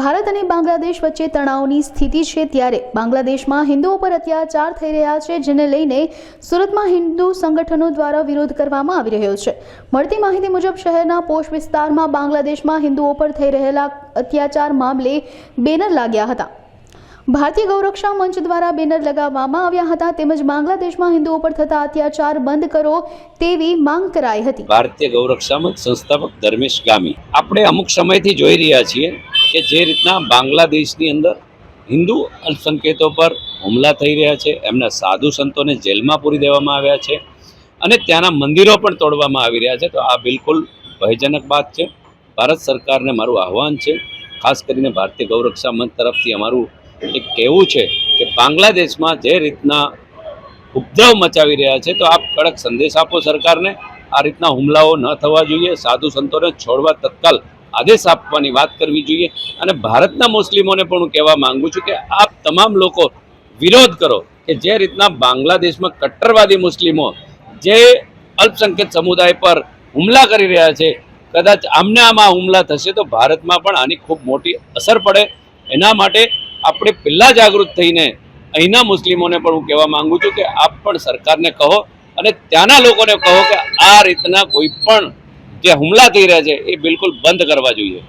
ભારત અને બાંગ્લાદેશ વચ્ચે તણાવની સ્થિતિ છે ત્યારે બાંગ્લાદેશમાં હિન્દુઓ પર અત્યાચાર થઈ રહ્યા છે, જેને લઈને સુરતમાં હિન્દુ સંગઠનો દ્વારા વિરોધ કરવામાં આવી રહ્યો છે. મળતી માહિતી મુજબ, શહેરના પોષ વિસ્તારમાં બાંગ્લાદેશમાં હિન્દુઓ પર થઈ રહેલા અત્યાચાર મામલે બેનર લાગ્યા હતા. ભારતીય ગૌરક્ષા મંચ દ્વારા બેનર લગાવવામાં આવ્યા હતા, તેમજ બાંગ્લાદેશમાં હિન્દુઓ પર થતા અત્યાચાર બંધ કરો તેવી માંગ કરાઈ હતી. ભારતીય ગૌરક્ષામક સંસ્થાપક ધર્મેશ ગામી. આપણે અમુક સમયથી જોઈ રહ્યા છીએ કે જે રીતના બાંગ્લાદેશની અંદર હિન્દુ અલ્પસંકેતો પર હુમલા થઈ રહ્યા છે, એમના સાધુ સંતોને જેલમાં પૂરી દેવામાં આવ્યા છે અને ત્યાંના મંદિરો પણ તોડવામાં આવી રહ્યા છે. તો આ બિલકુલ ભયજનક વાત છે. ભારત સરકારને મારું આહવાન છે, ખાસ કરીને ભારતીય ગૌરક્ષા મંચ તરફથી અમારું એક કહેવું છે કે બાંગ્લાદેશમાં જે રીતના ઉપદ્રવ મચાવી રહ્યા છે, તો આપ કડક સંદેશ આપો સરકારને. આ રીતના હુમલાઓ ન થવા જોઈએ, સાધુ સંતોને છોડવા તત્કાલ આદેશ આપવાની વાત કરવી જોઈએ. અને ભારતના મુસ્લિમોને પણ હું કહેવા માંગુ છું કે આપ તમામ લોકો વિરોધ કરો કે જે રીતના બાંગ્લાદેશમાં કટ્ટરવાદી મુસ્લિમો જે અલ્પસંખ્યક સમુદાય પર હુમલા કરી રહ્યા છે, કદાચ આમને આમાં હુમલા થશે તો ભારતમાં પણ આની ખૂબ મોટી અસર પડે. એના માટે આપણે પહેલાં જાગૃત થઈને અહીંના મુસ્લિમોને પણ હું કહેવા માંગુ છું કે આપ પણ સરકારને કહો અને ત્યાંના લોકોને કહો કે આ રીતના કોઈ પણ જે હુમલા થઈ રહ્યા છે એ બિલકુલ બંધ કરવા જોઈએ.